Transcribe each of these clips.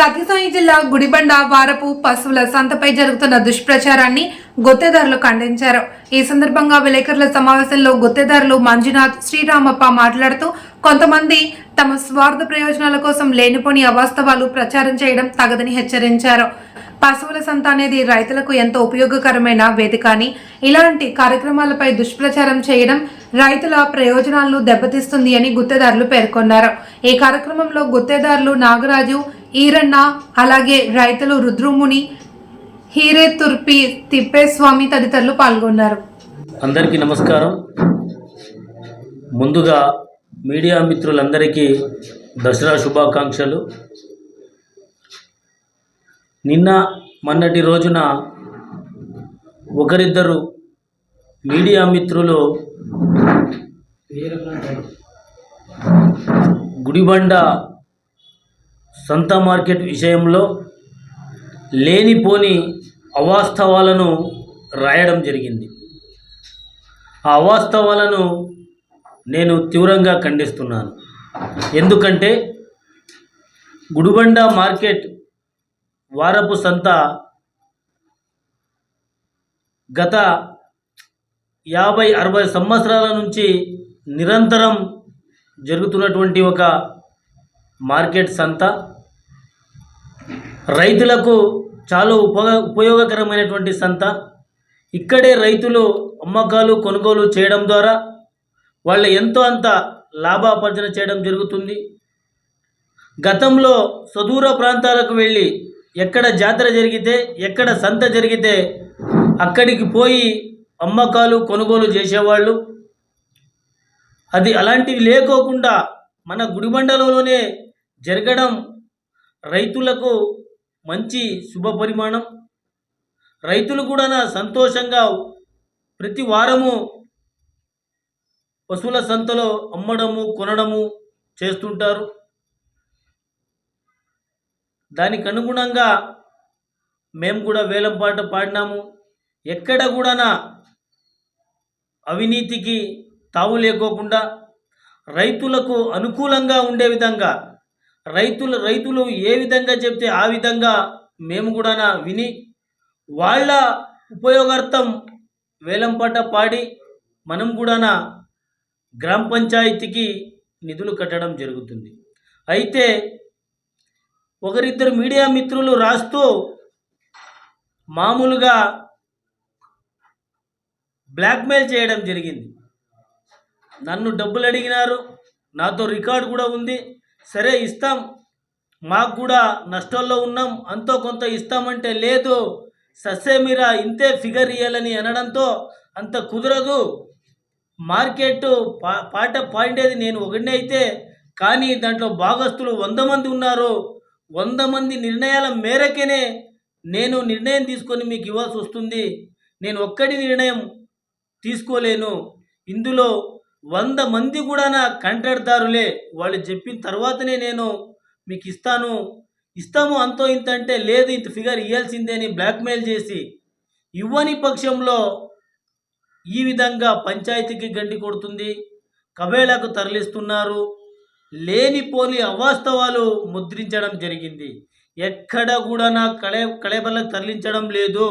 సత్యసాయి జిల్లా గుడిబండ వారపు పశువుల సంతపై జరుగుతున్న దుష్ప్రచారాన్ని గుత్తేదారులు ఖండించారు. ఈ సందర్భంగా విలేకరుల సమావేశంలో గుత్తేదారులు మంజునాథ్ శ్రీరామప్ప మాట్లాడుతూ కొంతమంది తమ స్వార్థ ప్రయోజనాల కోసం లేనిపోని అవాస్తవాలు ప్రచారం చేయడం తగదని హెచ్చరించారు. పశువుల సంత అనేది రైతులకు ఎంతో ఉపయోగకరమైన వేదిక అని ఇలాంటి కార్యక్రమాలపై దుష్ప్రచారం చేయడం రైతుల ప్రయోజనాలను దెబ్బతీస్తుంది అని గుత్తేదారులు పేర్కొన్నారు. ఈ కార్యక్రమంలో గుత్తేదారులు నాగరాజు ఈరన్న అలాగే రైతులు రుద్రుముని హీరే తుర్పి తిప్పేస్వామి తదితరులు పాల్గొన్నారు. అందరికీ నమస్కారం. ముందుగా మీడియా మిత్రులందరికీ దసరా శుభాకాంక్షలు. నిన్న మొన్నటి రోజున ఒకరిద్దరు మీడియా మిత్రులు గుడిబండ సంత మార్కెట్ విషయంలో లేనిపోని అవాస్తవాలను రాయడం జరిగింది. ఆ అవాస్తవాలను నేను తీవ్రంగా ఖండిస్తున్నాను. ఎందుకంటే గుడిబండ మార్కెట్ వారపు సంత గత యాభై అరవై సంవత్సరాల నుంచి నిరంతరం జరుగుతున్నటువంటి ఒక మార్కెట్ సంత. రైతులకు చాలా ఉప ఉపయోగకరమైనటువంటి సంత. ఇక్కడే రైతులు అమ్మకాలు కొనుగోలు చేయడం ద్వారా వాళ్ళు ఎంతో అంత లాభాపర్జన చేయడం జరుగుతుంది. గతంలో సుదూర ప్రాంతాలకు వెళ్ళి ఎక్కడ జాతర జరిగితే ఎక్కడ సంత జరిగితే అక్కడికి పోయి అమ్మకాలు కొనుగోలు చేసేవాళ్ళు. అది అలాంటివి లేకోకుండా మన గుడిమండలంలోనే జరగడం రైతులకు మంచి శుభ పరిమాణం. రైతులు కూడా సంతోషంగా ప్రతి వారము పశువుల సంతలో అమ్మడము కొనడము చేస్తుంటారు. దానికి అనుగుణంగా మేము కూడా వేలం పాట పాడినాము. ఎక్కడ కూడా అవినీతికి తావు లేకోకుండా రైతులకు అనుకూలంగా ఉండే విధంగా రైతులు రైతులు ఏ విధంగా చెప్తే ఆ విధంగా మేము కూడా విని వాళ్ళ ఉపయోగార్థం వేలంపాట పాడి మనం కూడా గ్రామ పంచాయతీకి నిధులు కట్టడం జరుగుతుంది. అయితే ఒకరిద్దరు మీడియా మిత్రులు రాస్తూ మామూలుగా బ్లాక్మెయిల్ చేయడం జరిగింది. నన్ను డబ్బులు అడిగినారు నాతో రికార్డు కూడా ఉంది. సరే ఇస్తాం. మాకు కూడా నష్టంలో ఉన్నాం. అంతో కొంత ఇస్తామంటే లేదు. ససేమిరా ఇంతే ఫిగర్ ఇయ్యాలని అనడంతో అంత కుదరదు. మార్కెట్ పా పాట పాడేది నేను ఒకటే అయితే కానీ దాంట్లో భాగస్తులు వంద మంది ఉన్నారు. వంద మంది నిర్ణయాల మేరకేనే నేను నిర్ణయం తీసుకొని మీకు ఇవ్వాల్సి వస్తుంది. నేను ఒక్కడి నిర్ణయం తీసుకోలేను. ఇందులో వంద మంది కూడా నా కంటెడతారులే వాళ్ళు చెప్పిన తర్వాతనే నేను మీకు ఇస్తాను. ఇస్తాము అంతో ఇంత అంటే లేదు ఇంత ఫిగర్ ఇవ్వాల్సిందే అని బ్లాక్మెయిల్ చేసి ఇవ్వని పక్షంలో ఈ విధంగా పంచాయతీకి గండి కొడుతుంది. కబేళకు తరలిస్తున్నారు. లేనిపోని అవాస్తవాలు ముద్రించడం జరిగింది. ఎక్కడ కూడా నా కళే కళేబలకు తరలించడం లేదు.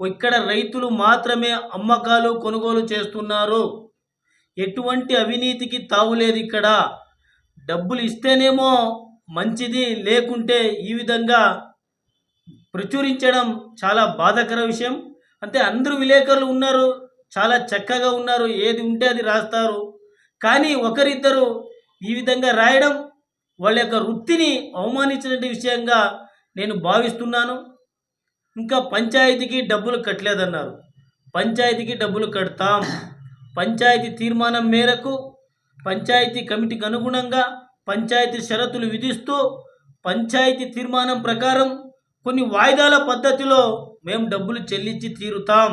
ఇక్కడ రైతులు మాత్రమే అమ్మకాలు కొనుగోలు చేస్తున్నారు. ఎటువంటి అవినీతికి తావులేదు ఇక్కడ. డబ్బులు ఇస్తేనేమో మంచిది లేకుంటే ఈ విధంగా ప్రచురించడం చాలా బాధాకర విషయం. అంటే అందరూ విలేకరులు ఉన్నారు చాలా చక్కగా ఉన్నారు ఏది ఉంటే అది రాస్తారు. కానీ ఒకరిద్దరు ఈ విధంగా రాయడం వాళ్ళ యొక్క వృత్తిని అవమానించినటువంటి విషయంగా నేను భావిస్తున్నాను. ఇంకా పంచాయతీకి డబ్బులు కట్టలేదన్నారు. పంచాయతీకి డబ్బులు కడతాం. పంచాయతీ తీర్మానం మేరకు పంచాయతీ కమిటీకి అనుగుణంగా పంచాయతీ షరతులు విధిస్తూ పంచాయతీ తీర్మానం ప్రకారం కొన్ని వాయిదాల పద్ధతిలో మేము డబ్బులు చెల్లించి తీరుతాం.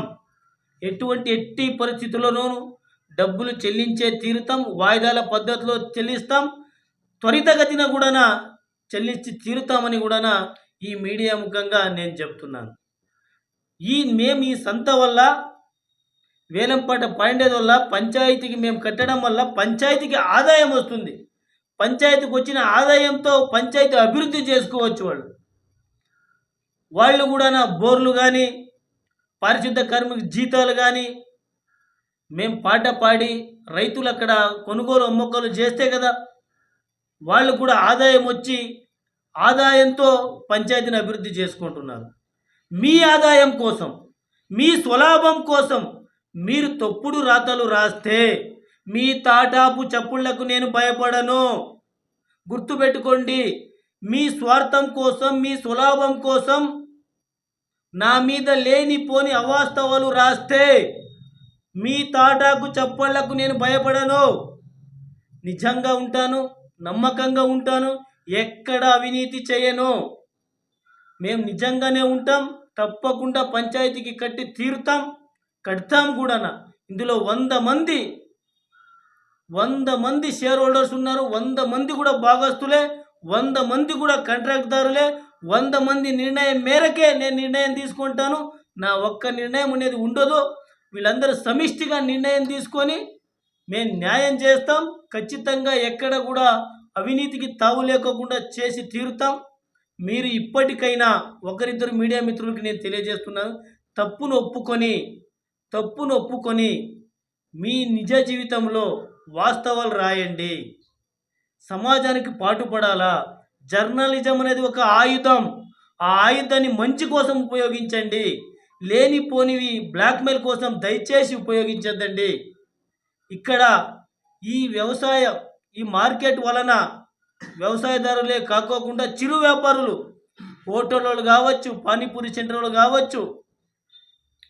ఎటువంటి ఎట్టి పరిస్థితుల్లోనూ డబ్బులు చెల్లించే తీరుతాం వాయిదాల పద్ధతిలో చెల్లిస్తాం త్వరితగతిన కూడా చెల్లించి తీరుతామని కూడా ఈ మీడియా ముఖంగా నేను చెప్తున్నాను. ఈ మేము ఈ సంత వల్ల వేలంపాట పాయిండేది వల్ల పంచాయతీకి మేము కట్టడం వల్ల పంచాయతీకి ఆదాయం వస్తుంది. పంచాయతీకి వచ్చిన ఆదాయంతో పంచాయతీ అభివృద్ధి చేసుకోవచ్చు వాళ్ళు. వాళ్ళు కూడా నా బోర్లు కానీ పారిశుద్ధ కార్మిక జీతాలు కానీ మేము పాట పాడి రైతులు అక్కడ కొనుగోలు అమ్మకాలు చేస్తే కదా వాళ్ళు కూడా ఆదాయం వచ్చి ఆదాయంతో పంచాయతీని అభివృద్ధి చేసుకుంటున్నారు. మీ ఆదాయం కోసం మీ స్వలాభం కోసం మీరు తప్పుడు రాతలు రాస్తే మీ తాటాపు చప్పుళ్ళకు నేను భయపడను. గుర్తుపెట్టుకోండి మీ స్వార్థం కోసం మీ స్వలాభం కోసం నా మీద లేనిపోని అవాస్తవాలు రాస్తే మీ తాటాకు చప్పళ్ళకు నేను భయపడను. నిజంగా ఉంటాను నమ్మకంగా ఉంటాను ఎక్కడ అవినీతి చేయను. మేము నిజంగానే ఉంటాం తప్పకుండా పంచాయతీకి కట్టి తీరుతాం. కడతాం కూడానా? ఇందులో వంద మంది వంద మంది షేర్ హోల్డర్స్ ఉన్నారు వంద మంది కూడా భాగస్తులే వంద మంది కూడా కాంట్రాక్ట్దారులే వంద మంది నిర్ణయం మేరకే నేను నిర్ణయం తీసుకుంటాను. నా ఒక్క నిర్ణయం అనేది ఉండదు. వీళ్ళందరూ సమిష్టిగా నిర్ణయం తీసుకొని మేము న్యాయం చేస్తాం. ఖచ్చితంగా ఎక్కడ కూడా అవినీతికి తావు లేకోకుండా చేసి తీరుతాం. మీరు ఇప్పటికైనా ఒకరిద్దరు మీడియా మిత్రులకి నేను తెలియజేస్తున్నాను. తప్పును ఒప్పుకొని తప్పును ఒప్పుకొని మీ నిజ జీవితంలో వాస్తవాలు రాయండి. సమాజానికి పాటుపడాలా? జర్నలిజం అనేది ఒక ఆయుధం. ఆ ఆయుధాన్ని మంచి కోసం ఉపయోగించండి. లేనిపోనివి బ్లాక్మెయిల్ కోసం దయచేసి ఉపయోగించద్దండి. ఇక్కడ ఈ వ్యవసాయ ఈ మార్కెట్ వలన వ్యవసాయదారులే కాకోకుండా చిరు వ్యాపారులు హోటళ్ళు కావచ్చు పానీపూరి సెంటర్లు కావచ్చు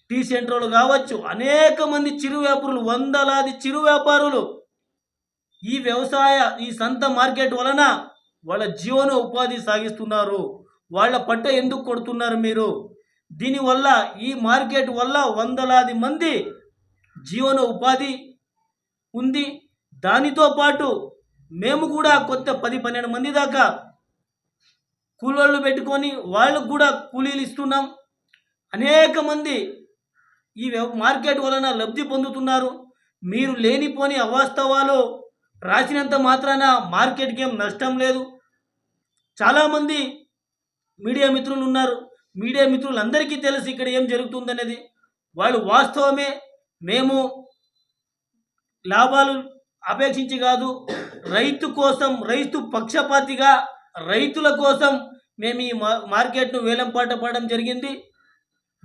టీ సెంటర్లు కావచ్చు అనేక మంది చిరు వ్యాపారులు వందలాది చిరు వ్యాపారులు ఈ వ్యవసాయ ఈ సంత మార్కెట్ వలన వాళ్ళ జీవన ఉపాధి సాగిస్తున్నారు. వాళ్ళ పట్ట ఎందుకు కొడుతున్నారు మీరు? దీనివల్ల ఈ మార్కెట్ వల్ల వందలాది మంది జీవన ఉపాధి ఉంది. దానితో పాటు మేము కూడా కొత్త పది పన్నెండు మంది దాకా కూలోళ్ళు పెట్టుకొని వాళ్ళకు కూడా కూలీలు ఇస్తున్నాం. అనేక మంది ఈ వ్యవ- మార్కెట్ వలన లబ్ధి పొందుతున్నారు. మీరు లేనిపోని అవాస్తవాలు రాసినంత మాత్రాన మార్కెట్కి ఏం నష్టం లేదు. చాలామంది మీడియా మిత్రులు ఉన్నారు మీడియా మిత్రులందరికీ తెలుసు ఇక్కడ ఏం జరుగుతుందనేది. వాళ్ళు వాస్తవమే మేము లాభాలు అపేక్షించి కాదు రైతు కోసం రైతు పక్షపాతిగా రైతుల కోసం మేము ఈ మా మార్కెట్ను వేలంపాట పడడం జరిగింది.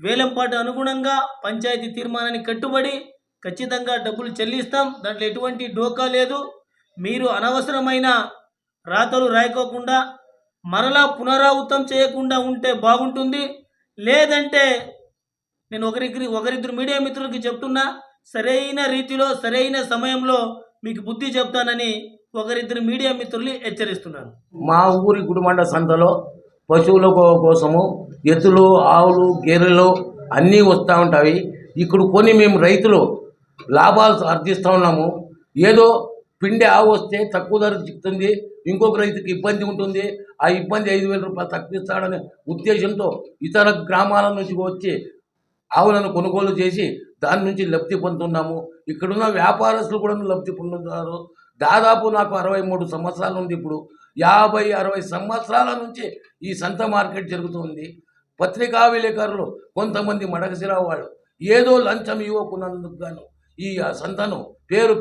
వేలంపాటు అనుగుణంగా పంచాయతీ తీర్మానానికి కట్టుబడి ఖచ్చితంగా డబ్బులు చెల్లిస్తాం. దాంట్లో ఎటువంటి డోకా లేదు. మీరు అనవసరమైన రాతలు రాయకోకుండా మరలా పునరావృతం చేయకుండా ఉంటే బాగుంటుంది. లేదంటే నేను ఒకరికి ఒకరిద్దరు మీడియా మిత్రులకి చెప్తున్నా సరైన రీతిలో సరైన సమయంలో మీకు బుద్ధి చెప్తానని ఒకరిద్దరు మీడియా మిత్రుల్ని హెచ్చరిస్తున్నారు మా ఊరి గుడిమండ సంతలో పశువుల కోసము ఎద్దులు ఆవులు గేదెలు అన్నీ వస్తూ ఉంటాయి. ఇక్కడ కొని మేము రైతులు లాభాలు ఆర్జిస్తూ ఉన్నాము. ఏదో పిండి ఆవు వస్తే తక్కువ ధర చిక్కుతుంది. ఇంకొక రైతుకి ఇబ్బంది ఉంటుంది. ఆ ఇబ్బంది ఐదు వేల రూపాయలు తగ్గిస్తాడనే ఉద్దేశంతో ఇతర గ్రామాల నుంచి వచ్చి ఆవులను కొనుగోలు చేసి దాని నుంచి లబ్ధి పొందుతున్నాము. ఇక్కడున్న వ్యాపారస్తులు కూడా లబ్ధి పొందుతున్నారు. దాదాపు నాకు అరవై మూడు సంవత్సరాలు ఉంది ఇప్పుడు. యాభై అరవై సంవత్సరాల నుంచి ఈ సంత మార్కెట్ జరుగుతుంది. పత్రికా విలేకరులు కొంతమంది మడకసిరా వాళ్ళు. ఏదో లంచం ఇవ్వకున్నందుకు గాను ఈ సంతను పేరు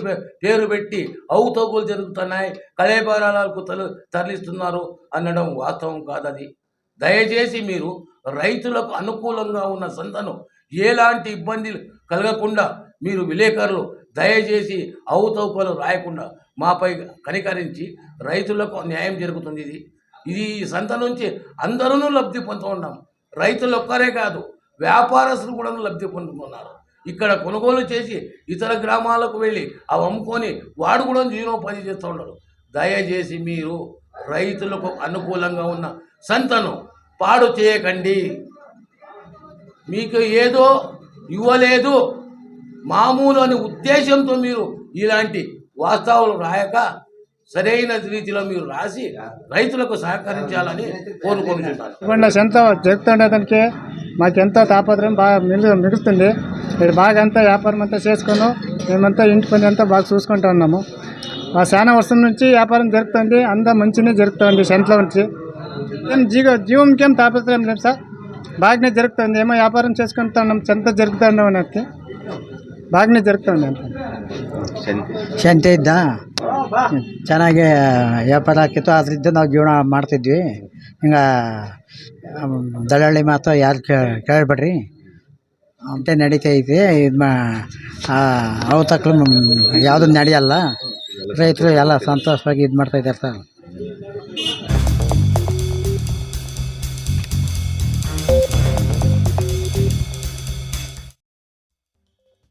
పేరు పెట్టి అవుతోగులు జరుగుతున్నాయి కళేబరాలకు తల తరలిస్తున్నారు అనడం వాస్తవం కాదది. దయచేసి మీరు రైతులకు అనుకూలంగా ఉన్న సంతను ఎలాంటి ఇబ్బందులు కలగకుండా మీరు విలేకరులు దయచేసి అవుతవుకలు రాయకుండా మాపై కనికరించి రైతులకు న్యాయం జరుగుతుంది ఇది. ఇది ఈ సంత నుంచి అందరూ లబ్ధి పొందుతూ ఉన్నాం. రైతులు ఒక్కరే కాదు వ్యాపారస్తులు కూడా లబ్ధి పొందుతున్నారు ఇక్కడ కొనుగోలు చేసి ఇతర గ్రామాలకు వెళ్ళి అవి అమ్ముకొని వాడు కూడా జీవనోపాధి చేస్తూ ఉన్నాడు. దయచేసి మీరు రైతులకు అనుకూలంగా ఉన్న సంతను పాడు చేయకండి. మీకు ఏదో ఇవ్వలేదు మామూలు అనే ఉద్దేశంతో మీరు ఇలాంటి వాస్తవాలు రాయక సరైన రీతిలో మీరు రాసి రైతులకు సహకరించాలని కోరుకుంటున్నాను. ఇవ్వండి ఎంత జరుగుతుండే దానికి మాకెంతో తాపత్రయం బాగా మిగు మిగులుతుంది. మీరు బాగా అంతా వ్యాపారం అంతా చేసుకున్నాం మేమంతా ఇంటి పని అంతా బాగా చూసుకుంటూ ఉన్నాము. ఆ చాలా వర్షం నుంచి వ్యాపారం జరుగుతుంది అంతా మంచినే జరుగుతుంది సెంట్లో నుంచి. ఏం జీవ జీవంకేం తాపత్రయం లేదు సార్. బాగానే జరుగుతుంది. ఏమో వ్యాపారం చేసుకుంటున్నాం చెంత జరుగుతున్నాం అనేది ಬಾಗಿಲು ಜರುಗ್ತಾವೆ ಅಂತ. ಶಂತೆ ಇದ್ದ? ಚೆನ್ನಾಗಿ ವ್ಯಾಪಾರ ಹಾಕಿತ್ತು ಅದರಿಂದ ನಾವು ಜೀವನ ಮಾಡ್ತಿದ್ವಿ. ಹಿಂಗೆ ದಳ್ಳಿ ಮಾತು ಯಾರು ಕೇಳಬೇಡ್ರಿ. ಅಂತ ನಡೀತೈತಿ ಇದು. ಮಾ ತಕ್ಕ ಯಾವುದು ನಡೆಯಲ್ಲ. ರೈತರು ಎಲ್ಲ ಸಂತೋಷವಾಗಿ ಇದು ಮಾಡ್ತಾಯಿದ್ದಾರೆ ಸರ್.